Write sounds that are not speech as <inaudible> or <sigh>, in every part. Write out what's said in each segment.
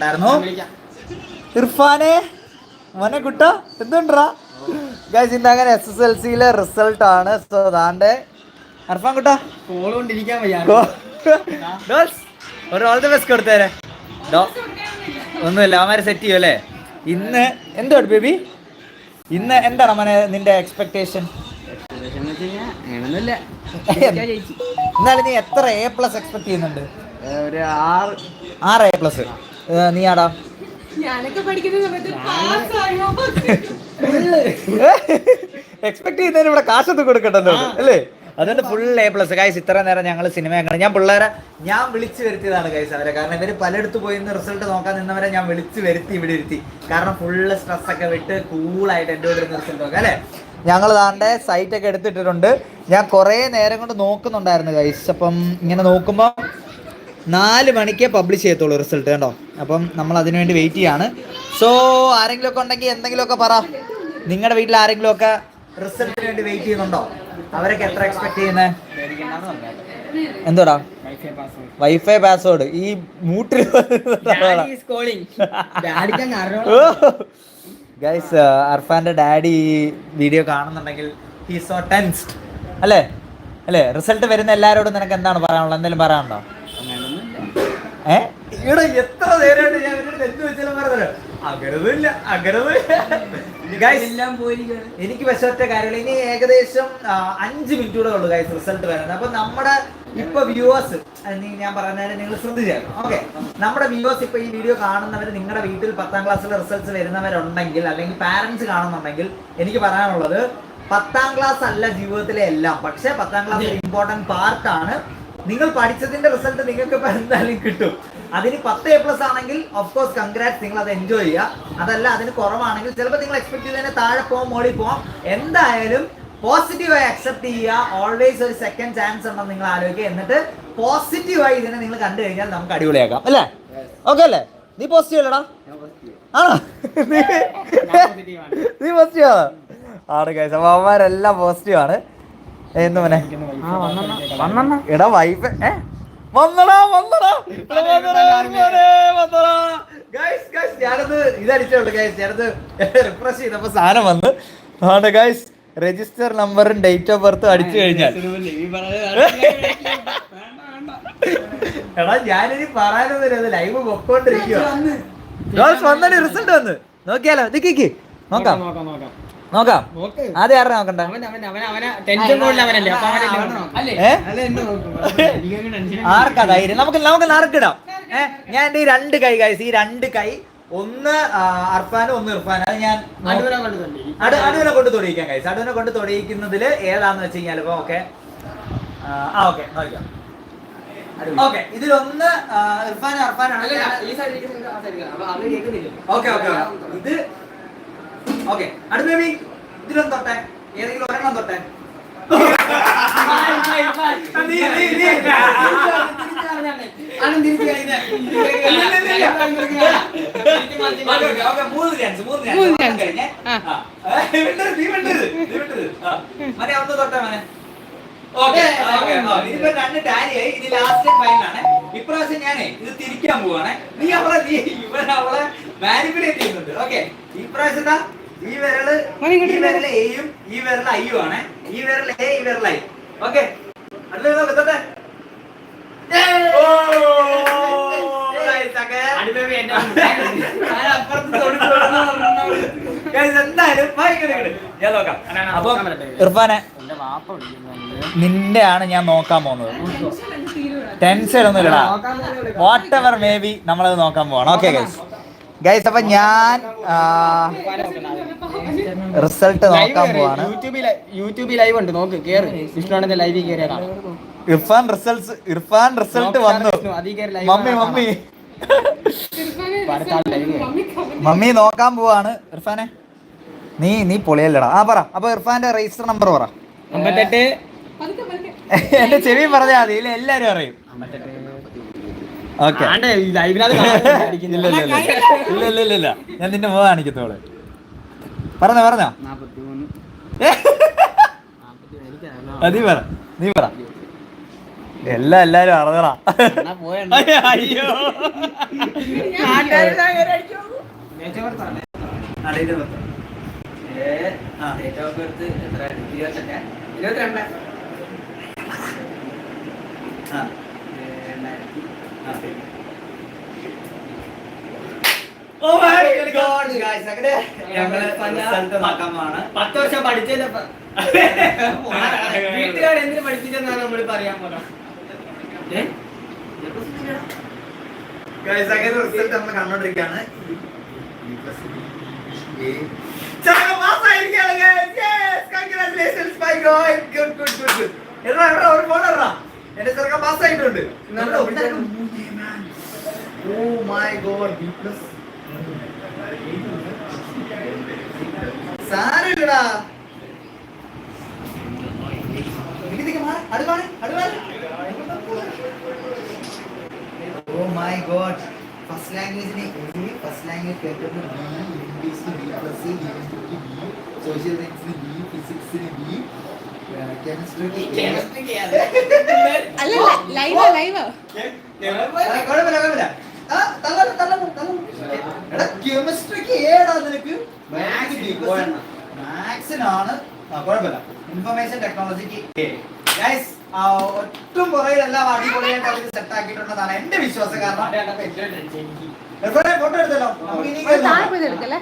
ഉണ്ടായിരുന്നു. ഇർഫാനെ മോനെ കുട്ട എന്തുണ്ടാ ഗൈസ് ഇന്ന് അങ്ങനെ എസ് എസ് എൽ സിയിലെ റിസൾട്ട് ആണ്. സോ ദാണ്ടെ ഇർഫാൻ കുട്ട. ഒരു ഓൾ ദി ബെസ്റ്റ് കൊടുത്തേരെ. ഒന്നുമില്ല അവന്മാരെ സെറ്റ് ചെയ്യും അല്ലേ? ഇന്ന് എന്തോ ബേബി? ഇന്ന് എന്താണ് മോനെ നിന്റെ എക്സ്പെക്ടേഷൻ <laughs> എന്നാലും നീ എത്ര എ പ്ലസ് എക്സ്പെക്ട് ചെയ്യുന്നുണ്ട്? ഒരു ആറ്. ആറ് എ പ്ലസ് നീ ആടാ ഞാനൊക്കെ പഠിക്കുന്ന സമയത്ത് പാസ്സായോ? എക്സ്പെക്ട് ചെയ്യുന്നതിന് ഇവിടെ കാശൊന്നും കൊടുക്കണ്ടല്ലോ. അല്ലേ? അതുകൊണ്ട് ഫുൾ എ പ്ലസ് ഗൈസ് ഇത്ര നേരം ഞങ്ങൾ സിനിമ കണ്ടു. ഞാൻ പിള്ളേരെ ഞാൻ വിളിച്ചു വരുത്തിയതാണ് ഗൈസ് അവരെ. കാരണം ഇവർ പലയിടത്ത് പോയി റിസൾട്ട് നോക്കാൻ നിന്നവരെ ഞാൻ വിളിച്ചു വരുത്തി ഇവിടെ ഇരുത്തി. കാരണം ഫുള്ള് സ്ട്രെസ് ഒക്കെ വിട്ട് കൂളായിട്ട് എന്റെ കൂടെ റിസൾട്ട് നോക്കാം അല്ലേ? ഞങ്ങൾ താണ്ടെ സൈറ്റ് ഒക്കെ എടുത്തിട്ടിട്ടുണ്ട്. ഞാൻ കുറേ നേരം കൊണ്ട് നോക്കുന്നുണ്ടായിരുന്നു ഗൈസ് അപ്പം ഇങ്ങനെ നോക്കുമ്പോൾ നാല് മണിക്ക് പബ്ലിഷ് ചെയ്യത്തുള്ളൂ റിസൾട്ട് കേട്ടോ അപ്പം നമ്മൾ അതിനു വേണ്ടി വെയിറ്റ് ചെയ്യാണ്. സോ ആരെങ്കിലും ഒക്കെ ഉണ്ടെങ്കിൽ എന്തെങ്കിലുമൊക്കെ പറ. നിങ്ങളുടെ വീട്ടിൽ ആരെങ്കിലും ഒക്കെ റിസൾട്ടിന് വേണ്ടി വെയിറ്റ് ചെയ്യുന്നുണ്ടോ? അവരൊക്കെ എത്ര എക്സ്പെക്ട് ചെയ്യുന്നത് എന്തോടാ? വൈഫൈ പാസ്വേഡ് ഈ മൂട്ടിൽ ഗൈസ് <laughs> അർഫാന്റെ ഡാഡി ഈ വീഡിയോ കാണുന്നുണ്ടെങ്കിൽ ഹീ സോ ടെൻസ്ഡ് അല്ലേ? അല്ലേ? റിസൾട്ട് വരുന്ന എല്ലാവരോടും നിനക്ക് എന്താണ് പറയാനുള്ളത്? എന്തെങ്കിലും പറയാനുണ്ടോ? ഇവിടെ എത്ര നേരമായിട്ട് ഞാൻ ഇവരുടെ എന്ത് വെച്ചാലും അകരതില്ല എനിക്ക് പക്ഷെ ഒറ്റ കാര്യമില്ല. ഇനി ഏകദേശം അഞ്ച് മിനിറ്റ് കൂടെ ഉള്ളു ഗൈസ് റിസൾട്ട് വരുന്നത് അപ്പൊ നമ്മുടെ ഇപ്പൊ വ്യൂവേഴ്സ് ഞാൻ പറഞ്ഞാൽ നിങ്ങൾ ശ്രദ്ധിച്ചേക്കണം. ഓക്കെ നമ്മുടെ വ്യൂവേഴ്സ് ഇപ്പൊ ഈ വീഡിയോ കാണുന്നവർ നിങ്ങളുടെ വീട്ടിൽ പത്താം ക്ലാസ്സിലെ റിസൾട്ട്സ് വരുന്നവരുണ്ടെങ്കിൽ അല്ലെങ്കിൽ പാരന്റ്സ് കാണുന്നുണ്ടെങ്കിൽ എനിക്ക് പറയാനുള്ളത് പത്താം ക്ലാസ് അല്ല ജീവിതത്തിലെ എല്ലാം. പക്ഷെ പത്താം ക്ലാസ് ഇമ്പോർട്ടന്റ് പാർട്ടാണ് നിങ്ങൾ പഠിച്ചതിന്റെ റിസൾട്ട് നിങ്ങൾക്ക് ഇപ്പൊ എന്തായാലും കിട്ടും. അതിന് പത്ത് എ പ്ലസ് ആണെങ്കിൽ ഓഫ്കോഴ്സ് കൺഗ്രാറ്റ്സ് നിങ്ങൾ അത് എൻജോയ് ചെയ്യുക. അതല്ല അതിന് കുറവാണെങ്കിൽ ചിലപ്പോൾ നിങ്ങൾ എക്സ്പെക്ട് ചെയ്തതിനെ താഴെ പോകാം മോളി പോകാം എന്തായാലും പോസിറ്റീവായി അക്സെപ്റ്റ് ചെയ്യുക. ഓൾവേസ് ഒരു സെക്കൻഡ് ചാൻസ് ഉണ്ടെന്ന് നിങ്ങൾ ആലോചിക്കുക. എന്നിട്ട് പോസിറ്റീവായി ഇതിനെ നിങ്ങൾ കണ്ടു കഴിഞ്ഞാൽ നമുക്ക് അടിപൊളിയാക്കാം. അല്ലേ? ഓക്കെ അല്ലേ? നീ പോസിറ്റീവ് അല്ലടാ. ആണോ? നീ പോസിറ്റീവ് ആണ്? ആണ് ഗൈസ് അമ്മമാരെല്ലാം പോസിറ്റീവ് ആണ്. എന്ത് മോനെ? എടാ വൈഫ് ഏ? വന്നടാ വന്നടാ. Guys, guys, ഞാനത് ഇതടിച്ചുള്ളൂ ഗൈസ് ഞാനത് റിഫ്രഷ് ചെയ്തപ്പോ സാധനം വന്ന്. ആണ് ഗൈസ് രജിസ്റ്റർ നമ്പറും ഡേറ്റ് ഓഫ് ബർത്തും അടിച്ചു കഴിഞ്ഞാൽ. എടാ ഞാനിനി പറയാനൊന്നുമില്ല ലൈവ് പൊക്കോണ്ടിരിക്കുക റിസൾട്ട് വന്ന്. നോക്കിയാലോ? നിക്ക്. നോക്കാം നോക്കാം നോക്കാം. നോക്കാം. നോക്ക്. ആദ്യം ആരുടെ നോക്കണ്ട? അവൻ അവൻ അവൻ അവനെ ടെൻഷൻ കൂടുതൽ അവനല്ലേ. അപ്പൊ അവനല്ലേ നോക്കണം. അല്ലേ? ഏ? അല്ല എന്നെ നോക്കും. എനിക്കങ്ങ് ടെൻഷൻ ആർക്കാ ധൈര്യം? നമുക്ക് നമുക്ക് നറുക്കിടാം ഏ ഞാൻ എന്റെ ഈ രണ്ട് കൈ കൈസ് ഈ രണ്ട് കൈ ഒന്ന് അർഫാന ഒന്ന് ഇർഫാനും അത് ഞാൻ അടുവനെ അടു അടുവിനെ കൊണ്ട് തൊടിയിക്കാം കൈസ് അടുവിനെ കൊണ്ട് തൊടിയിക്കുന്നതിൽ ഏതാന്ന് വെച്ച് കഴിഞ്ഞാൽ ഇപ്പൊ ഓക്കെ ആ ഓക്കെ നോക്കാം. ഓക്കെ ഇതിലൊന്ന് ഇർഫാൻ ഇർഫാനും അർഫാനാണ് ഓക്കെ ഓക്കെ ഇത് ഓക്കെ. അടുത്ത ബേബി ഇതിലും തൊട്ടെ. ഏതെങ്കിലും ഒരെണ്ണം തൊട്ടെ. മനെ, ഒന്ന് തൊട്ടെ മോനെ. ഇതിപ്പോ രണ്ട് ടാലി ആയി. ലാസ്റ്റ് ഫൈനലാണ് ഇപ്രാവശ്യം ഞാനേ ഇത് തിരിക്കാൻ പോവാണേ. നീ അവളെ നീ ഇവൻ അവളെ മാനിപ്പുലേറ്റ് ചെയ്യുന്നുണ്ട്. ഓക്കെ. ഇപ്രാവശ്യം ഈ വിരൽ ഈ വിരൽ എയും ഈ വിരൽ ഐയും ആണ്. ഈ വിരൽ എ ഈ വിരൽ ഐ ഓക്കെ അടുത്ത നിന്റെ <laughs> ആണ് ഞാൻ നോക്കാൻ പോകുന്നത്. ടെൻഷൻ ഒന്നും ഇല്ല വാട്ട് എവർ മേ ബി നമ്മളത് നോക്കാൻ പോവാണ്. ഓക്കെ ഗൈസ് ഗൈസ് അപ്പൊ ഞാൻ റിസൾട്ട് നോക്കാൻ പോവാണ്. യൂട്യൂബിൽ യൂട്യൂബിൽ ലൈവ് ഉണ്ട് നോക്ക് കേറ്. വിഷ്ണുവാണെന്റെ ലൈവിൽ കയറിയതാ ഇർഫാൻ റിസൾട്ട്സ് ഇർഫാൻ റിസൾട്ട് വന്നു. Mummy mummy. മമ്മി നോക്കാൻ പോവാണ്. ഇർഫാനെ നീ നീ പൊളിയല്ലടാ. ആ പറ. അപ്പൊ ഇർഫാന്റെ രജിസ്റ്റർ നമ്പർ പറ. അമ്പത്തെട്ട്. എന്റെ ചെവി പറഞ്ഞാൽ മതി. ഇല്ല എല്ലാരും അറിയും. ഓക്കെ. <laughs> ഇല്ല ഇല്ല ഇല്ല ഇല്ല. ഞാൻ നിന്റെ മുഖം കാണിക്കത്തോളെ. പറഞ്ഞോ പറഞ്ഞോ. നീ പറ നീ പറ. എല്ലാം എല്ലാരും അറിഞ്ഞടാ. അയ്യോ നാട്ടുകാരെല്ലാം ഞങ്ങൾ result നോക്കാൻ പത്ത് വർഷം പഠിച്ചതിന്റെ <laughs> വീട്ടുകാർ എന്തിനു പഠിപ്പിച്ചെന്നാണ് നമ്മൾ പറയാൻ പോലും റിസൾട്ട് നമ്മൾ കണ്ടോണ്ടിരിക്കാണ്. എന്റെ ചെറുക്കൻ പാസ് ആയിട്ടുണ്ട് നല്ല ഇതാരും മൂന്നേ man. Oh. സാരമില്ലടാ. Oh my God. ഫസ്റ്റ് ലാംഗ്വേജിനെ ഫസ്റ്റ് ലാംഗ്വേജ് കേട്ടത് ബി ഇംഗ്ലീഷിന് ബി പ്ലസ് ഹിന്ദിക്ക് ബി സോഷ്യൽ സയൻസിന് ബി ഫിസിക്സിന് ബി കെമിസ്ട്രിക്ക് കുഴപ്പമില്ല കുഴപ്പമില്ല ആ തള്ളു തള്ളു കെമിസ്ട്രിക്ക് ഏടാ നിനക്ക്? മാത്സിനാണ് കുഴപ്പമില്ല. ഇൻഫർമേഷൻ ടെക്നോളജിക്ക് ഒട്ടും പുറകിലെല്ലാം അടിപൊളിയായിട്ട് അവർ സെറ്റ് ആക്കിയിട്ടുണ്ടെന്നാണ് എന്റെ വിശ്വാസം. കാരണം ഫോട്ടോ എടുത്തല്ലോ? നമുക്ക് ഇനി താഴെ പോയി എടുക്കല്ലേ?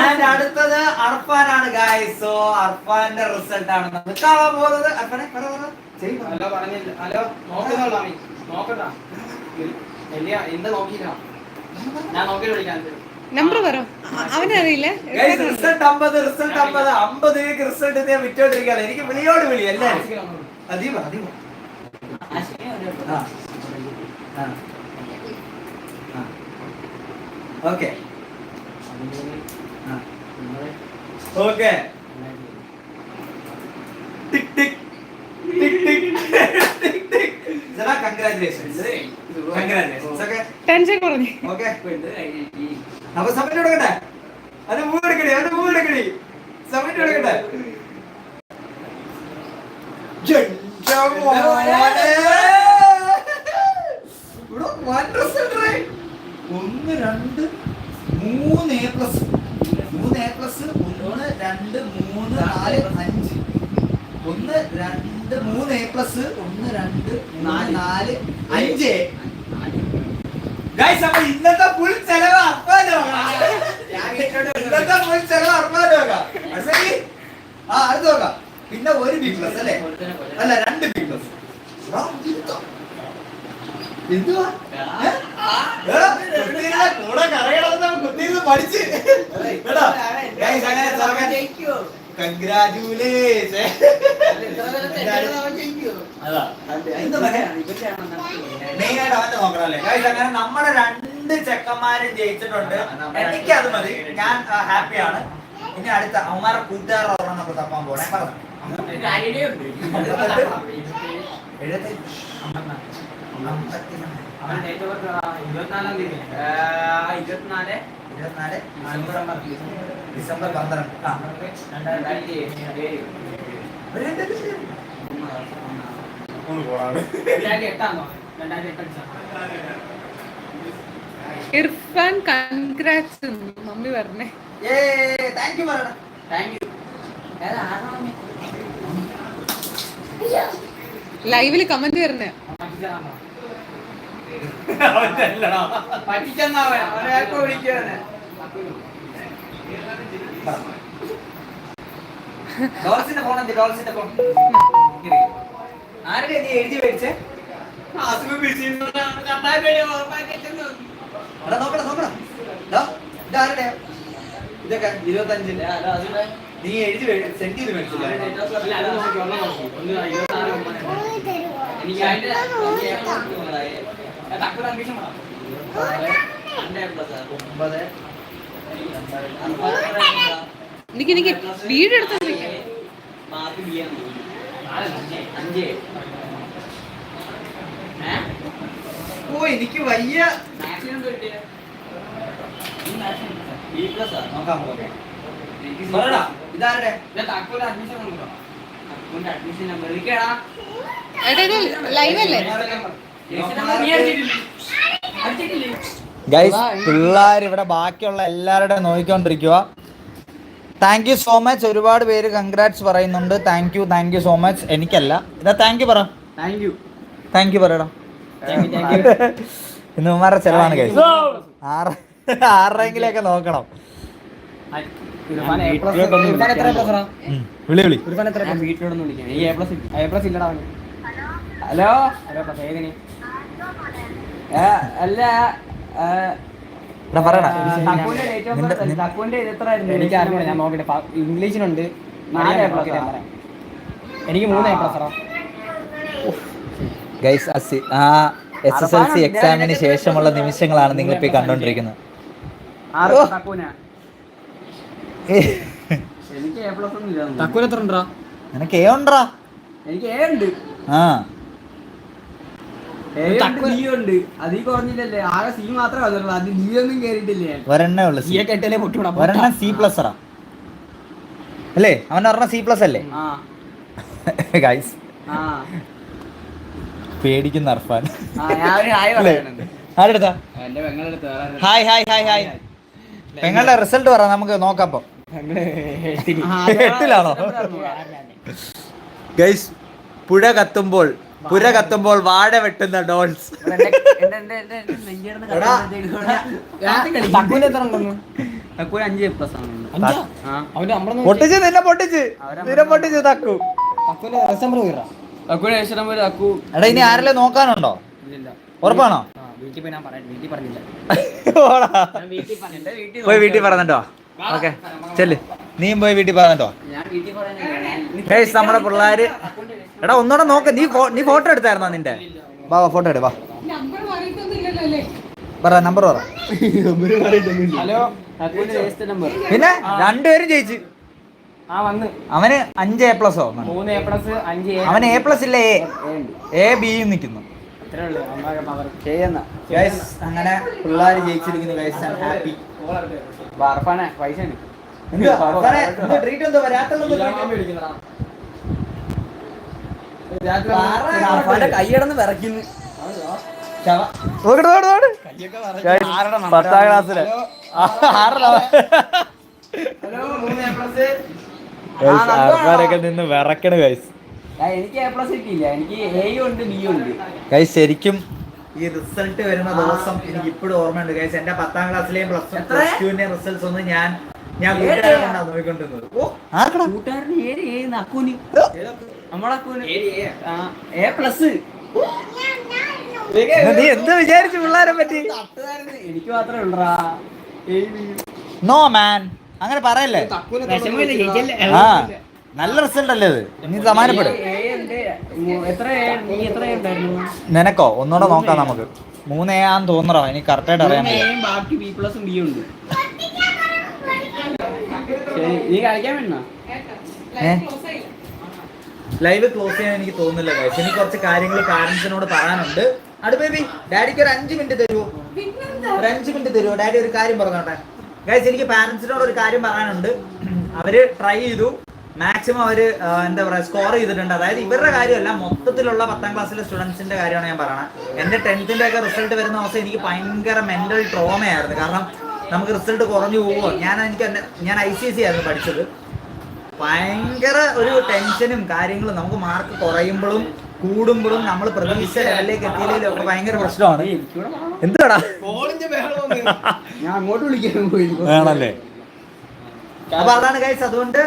ആൻഡ് അടുത്തത് അർഫാനാണ് ഗൈസ് സോ അർഫാന്റെ റിസൾട്ട് ആണ് നമുക്ക് കാണാൻ പോകുന്നത്. അർഫാനെ പറ പറ. ഹലോ പറഞ്ഞില്ല. ഹലോ നോക്കുന്നുള്ളൂ അമ്മി നോക്കണ്ട. എന്ത് നോക്കിയില്ല. ഞാൻ നോക്കിയിട്ട് വിളിക്കാൻ. നമ്പർ പറ. അവനറിയില്ല. റിസൾട്ട് അമ്പത് റിസൾട്ട് അമ്പത്. അമ്പത് രൂപയ്ക്ക് റിസൾട്ട് ഞാൻ വിറ്റോണ്ടിരിക്കുകയാണ്. എനിക്ക് വിളിയോട് വിളി അല്ലേ? അതീവ അതീവ okay okay tick tick tick tick tick tick ജനാ congratulations congratulations okay tension കുറഞ്ഞു. ഓക്കെ അപ്പൊ സമയം കൊടുക്കട്ടെ അത് മൂവ് എടുക്കണേ അത് മൂവ് എടുക്കണേ സമയം കൊടുക്കട്ടെ. ഒന്ന് രണ്ട് മൂന്ന് എ പ്ലസ് മൂന്ന് എ പ്ലസ് ഒന്ന് രണ്ട് മൂന്ന് നാല് അഞ്ച്. ഒന്ന് രണ്ട് മൂന്ന് എ പ്ലസ് ഒന്ന് രണ്ട് നാല് നാല് അഞ്ച്. ഗൈസ് അപ്പൊ ഇന്നത്തെ ഫുൾ ചെലവ് അർപ്പാനോ ഇന്നത്തെ ഫുൾ ചെലവ് അർപ്പാനോ ആ അടുത്ത് നോക്കാം. പിന്നെ ഒരു ബി പ്ലസ് അല്ലേ? അല്ല രണ്ട് ബി പ്ലസ് എന്തുവാ കൂടെ കറയണമെന്ന് കുത്തിയിരുന്ന് പഠിച്ച്. congratulations. അതാ. എന്ത് പറയാ മെയിൻ ആയിട്ട് അവന്റെ നോക്കണം അല്ലേ Guys, അങ്ങനെ നമ്മുടെ രണ്ട് ചെക്കന്മാരും ജയിച്ചിട്ടുണ്ട്. എനിക്ക് അത് മതി. ഞാൻ ഹാപ്പിയാണ് ഇനി അടുത്ത അവന്മാരുടെ കൂട്ടുകാരുടെ ഒരെണ്ണം നമുക്ക് തപ്പാൻ പോണേ. പറഞ്ഞു? ഇരുപത്തിനാലാം ഇരുപത്തിനാല്. ഡിസംബർ പന്ത്രണ്ട്. രണ്ടായിരത്തി ഏഴ് എട്ടാണോ ഇർഫാൻ കൺഗ്രാറ്റ്സ് മമ്മി പറഞ്ഞേ. ലൈവിൽ കമന്റ് വരുന്നേ ഡോൾസിന്റെ ഫോൺ എന്ത്? ഡോൾസിന്റെ ഫോൺ ആരുടെ എഴുതി മേടിച്ചേ? ഇതൊക്കെ ഇരുപത്തഞ്ചിന്റെ നീ എഴുതി സെൻഡ് ചെയ്ത് ഒമ്പത് എനിക്ക് എനിക്ക് വീഡിയോ എടുത്തു അഞ്ച് ഓ എനിക്ക് വയ്യ. ഗൈസ് പിള്ളേർ ഇവിടെ ബാക്കിയുള്ള എല്ലാവരുടെ നോക്കിക്കൊണ്ടിരിക്കുക താങ്ക് യു സോ മച്ച് ഒരുപാട് പേര് കൺഗ്രാറ്റ്സ് പറയുന്നുണ്ട്. Thank you thank you so much എനിക്കല്ല. ഇതാ താങ്ക് യു പറ. താങ്ക് യു താങ്ക് യു പറയടാ. <laughs> ഇന്ന് ഉമ്മാരുടെ ചെലവാണ് കേസ് ആറ് ആറെങ്കിലൊക്കെ നോക്കണം. വിളി വിളി. ഹലോ? അല്ല? എനിക്ക് അറിഞ്ഞൂടാ ഞാൻ നോക്കട്ടെ. ഇംഗ്ലീഷിനുണ്ട്. നാല് എ പ്ലസ് എനിക്ക് മൂന്ന് എ പ്ലസ് ഗൈസ് ആ എസ് എസ് എൽ സി എക്സാമിന് ശേഷമുള്ള നിമിഷങ്ങളാണ് നിങ്ങൾ ഇപ്പൊ കണ്ടോണ്ടിരിക്കുന്നത്. എ ഉണ്ടാ നിനക്ക് ഉണ്ടാ എനിക്ക് എ ഉണ്ട്. ആ. എ ഉണ്ട് ബി കുറഞ്ഞില്ലല്ലേ. ആകെ സി മാത്രമേ വന്നുള്ളൂ അത് ബി ഒന്നും കേറിയിട്ടില്ലേ? ഒരെണ്ണേ ഉള്ളു സി ഒക്കെ എട്ടല്ലേ പൊട്ടുകൂടാ സി പ്ലസ് ആ അല്ലേ? അവൻ ഒരെണ്ണം സി പ്ലസ് അല്ലേ? ആ. <laughs> ഗൈസ് ആ. പേടിക്കുന്ന അർഫാൻ ആരെടുത്താ ഹായ് ഹായ് ഹായ് ഹായ് പെങ്ങളുടെ റിസൾട്ട് പറ നമുക്ക് നോക്കാം അപ്പൊ എട്ടിലാണോ ഗൈസ് പുഴ കത്തുമ്പോൾ പുര കത്തുമ്പോൾ വാഴ വെട്ടുന്ന ഡോൾസ് പൊട്ടിച്ച് നിന്നെ പൊട്ടിച്ച് നിന്നെ പൊട്ടിച്ച് തക്കു തക്കുവിന്റെ റെസംബർ പോയിടാ തക്കുവിന്റെ രക്ഷണം വരെ എടാ ഇനി ആരെങ്കിലും നോക്കാനുണ്ടോ? ഇല്ല ഉറപ്പാണോ? വീട്ടിൽ പോയി ഞാൻ പറയാം. വീട്ടിൽ പറഞ്ഞില്ല. ഓടാ. ഞാൻ വീട്ടിൽ വീട്ടിൽ പോയി വീട്ടിൽ പറഞ്ഞിട്ടോ? ഓക്കെ. ചെല്ല്. നീയും പോയി വീട്ടിൽ പറഞ്ഞിട്ടോ? ഞാൻ വീട്ടിൽ നമ്മുടെ പിള്ളേര്. എടാ ഒന്നുകൂടെ നോക്ക്. നീ നീ ഫോട്ടോ എടുത്തായിരുന്നോ നിന്റെ? വാ വാ ഫോട്ടോ എടു വാ. പറ നമ്പർ പറ. ഹലോ പിന്നെ? രണ്ടുപേരും ജയിച്ച്. അവന് അഞ്ച് എ പ്ലസോ മൂന്ന് എ പ്ലസ് അഞ്ച് എ അവന് എ പ്ലസ് ഇല്ല? എ ബി എ ബിയും നിൽക്കുന്നു. അങ്ങനെ പിള്ളേർ ജയിച്ചിരിക്കുന്നു ഹാപ്പി വാർപ്പാനെ പൈസ ട്രീറ്റ് എന്തോ? കൈ കിടന്ന് വിറയ്ക്കുന്നു. പത്താം ക്ലാസ്സിൽ. ഹലോ. മൂന്ന് എ പ്ലസ് ആൾക്കാരൊക്കെ നിന്ന് വിറക്കണ ഗൈസ് എനിക്ക് എ പ്ലസ് കിട്ടിയില്ല എനിക്ക് എയും ഉണ്ട് ബിയും ഉണ്ട്. ഗൈസ് ശരിക്കും ഈ റിസൾട്ട് വരുന്ന ദിവസം എനിക്ക് ഇപ്പോഴും ഓർമ്മയുണ്ട് ഗൈസ് എന്റെ പത്താം ക്ലാസ്സിലെയും പ്ലസ് വൺ പ്ലസ് ടുവിന്റെ റിസൾട്ട്സ് ഒന്ന് ഞാൻ ഞാൻ ഏഴ്? നോക്കിക്കൊണ്ടിരുന്നത്. കൂട്ടുകാരന് ഏഴ് ഏഴ് അക്കൂന്. നമ്മളെ അക്കൂന്. എ പ്ലസ് നീ എന്ത് വിചാരിച്ചു പിള്ളേരെ പറ്റി? എനിക്ക് മാത്രമേ ഉള്ളടാ. നോ മാൻ അങ്ങനെ പറയല്ലേ? ആ നല്ല റിസൾട്ട് അല്ലേ ഇത്? നീ സമാനപ്പെടും നിനക്കോ? ഒന്നുകൂടെ നോക്കാം നമുക്ക്. മൂന്ന് എ ആന്ന് തോന്നറോ എനിക്ക് കറക്റ്റായിട്ട് അറിയാൻ ബാക്കി ബി പ്ലസും ബി ഉണ്ട്. നീ കളിക്കാൻ വേണ്ട ഏ? ലൈവ് ക്ലോസ് ചെയ്യാൻ എനിക്ക് തോന്നുന്നില്ല ഗൈസ് എനിക്ക് കുറച്ച് കാര്യങ്ങൾ പാരന്റ്സിനോട് പറയാനുണ്ട്. അടു ബേബി ഡാഡിക്ക് ഒരു അഞ്ച് മിനിറ്റ് തരുമോ ഒരു അഞ്ച് മിനിറ്റ് തരുമോ ഡാഡി ഒരു കാര്യം പറഞ്ഞോട്ടെ. ഗൈസ് എനിക്ക് പാരന്റ്സിനോട് ഒരു കാര്യം പറയാനുണ്ട്. അവർ ട്രൈ ചെയ്തു. മാക്സിമം അവർ എന്താ പറയുക സ്കോർ ചെയ്തിട്ടുണ്ട്. അതായത് ഇവരുടെ കാര്യമല്ല മൊത്തത്തിലുള്ള പത്താം ക്ലാസ്സിലെ സ്റ്റുഡൻസിന്റെ കാര്യമാണ് ഞാൻ പറയുന്നത് എന്റെ ടെൻത്തിന്റെ ഒക്കെ റിസൾട്ട് വരുന്ന ദിവസം എനിക്ക് ഭയങ്കര മെന്റൽ ട്രോമയായിരുന്നു കാരണം നമുക്ക് റിസൾട്ട് കുറഞ്ഞു പോകുമോ? ഞാൻ എനിക്ക് ഞാൻ ഐ സി എസ് സി ആയിരുന്നു പഠിച്ചത്. ഭയങ്കര ഒരു ടെൻഷനും കാര്യങ്ങളും നമുക്ക് മാർക്ക് കുറയുമ്പോഴും കൂടുമ്പോഴും നമ്മൾ പ്രതീക്ഷ ലെവലിലേക്ക് എത്തിയില്ലെങ്കിലും ഒക്കെ ഭയങ്കര പ്രശ്നമാണ്. എന്താടാ? ഞാൻ അങ്ങോട്ട് വിളിക്കാൻ പോയി. വേണല്ലേ? അപ്പൊ അതാണ് കൈസ് അതുകൊണ്ട്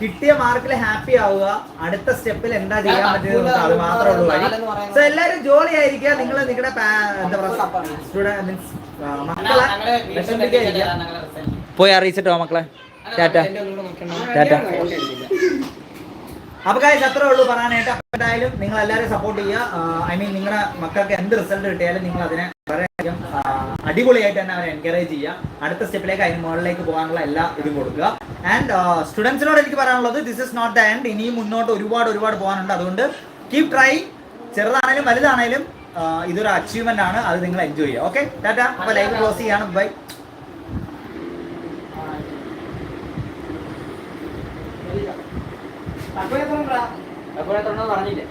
കിട്ടിയ മാർക്കിൽ ഹാപ്പി ആവുക. അടുത്ത സ്റ്റെപ്പിൽ എന്താ ചെയ്യാൻ പറ്റുന്നത് അത് മാത്രമേ ഉള്ളൂ വഴി. സോ എല്ലാരും ജോളി ആയിരിക്കുക. നിങ്ങൾ നിങ്ങളുടെ എന്താ പറയുക സ്റ്റുഡന്റ് മീൻസ് മക്കളെ. പോയി അറിയിച്ചിട്ടോ മക്കളെ. ടാറ്റ. ടാറ്റ. അപ്പൊ കാര്യം അത്രേ ഉള്ളൂ പറയാനായിട്ട്. എന്തായാലും നിങ്ങൾ എല്ലാവരും സപ്പോർട്ട് ചെയ്യുക ഐ മീൻ നിങ്ങളുടെ മക്കൾക്ക് എന്ത് റിസൾട്ട് കിട്ടിയാലും നിങ്ങൾ അതിനെ വളരെയധികം അടിപൊളിയായിട്ട് തന്നെ അവരെ എൻകറേജ് ചെയ്യുക. അടുത്ത സ്റ്റെപ്പിലേക്ക് അതിന് മുകളിലേക്ക് പോകാനുള്ള എല്ലാ ഇതും കൊടുക്കുക. ആൻഡ് സ്റ്റുഡൻസിനോട് എനിക്ക് പറയാനുള്ളത് this is not the end ഇനിയും മുന്നോട്ട് ഒരുപാട് ഒരുപാട് പോകാനുണ്ട്. അതുകൊണ്ട് കീപ് ട്രൈ ചെറുതാണേലും വലുതാണേലും ഇതൊരു അച്ചീവ്മെന്റ് ആണ്. അത് നിങ്ങൾ എൻജോയ് ചെയ്യുക. ഓക്കെ ടാറ്റ അപ്പൊ ലൈവ് ക്ലോസ് ചെയ്യാണ്. ബൈ അപ്പോൾ എത്ര പറഞ്ഞില്ലേ?